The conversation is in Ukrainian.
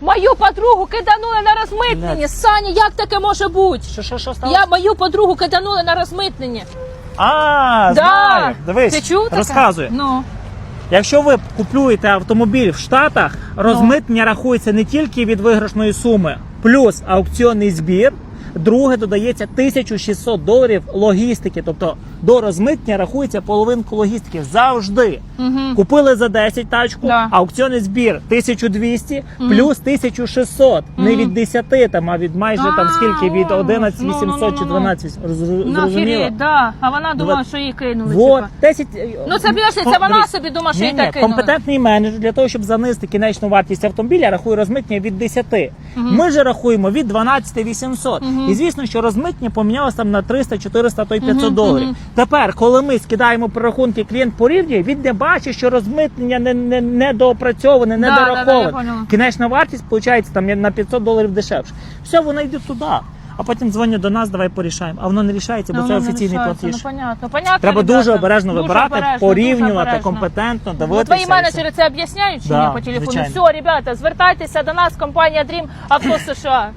Мою подругу киданули на розмитнення. Саня, як таке може бути? Що, що, що сталося? Я мою подругу киданули на розмитнення. А, знаю. Дивись, Ти чув таке? розказую. Ну. Якщо ви купуєте автомобіль в Штатах, розмитнення рахується не тільки від виграшної суми, плюс аукціонний збір. Друге додається 1600 доларів логістики. Тобто до розмитнення рахується половинку логістики завжди. Угу. Купили за 10 тачку, Да. аукціонний збір 1200 плюс 1600. Не від 10 там, а від майже там скільки від о, 11 ну, ну, 800 ну, чи ну. 12. Зрозуміло? Да. А вона думала, що її кинули. Вот, 10... Ну це більше, це вона собі думає, що її так кинули. компетентний менеджер для того, щоб занизити кінечну вартість автомобіля, рахує розмитнення від 10. Ми же рахуємо від 12 800. І звісно, що розмитнення помінялося там на 300, 400, то й 500 доларів. Тепер, коли ми скидаємо прорахунки, клієнт порівнює, він не бачить, що розмитнення не, не, не доопрацьоване, не Да, да, да, я дораховане. поняла. Кінечна вартість виходить там на 500 доларів дешевше. Все, воно йде туди. А потім дзвонять до нас, давай порішаємо. А воно не рішається, бо Ну, це воно не офіційний рішається. платіж. Ну, понятно, понятно, Треба ребята. дуже обережно Дуже вибирати, обережно, порівнювати обережно. компетентно, Ну, дивитися. твої і все. менеджери це об'ясняють чи Да, ні по телефону? звичайно. Все, ребята, звертайтеся до нас, компанія Dream Авто США.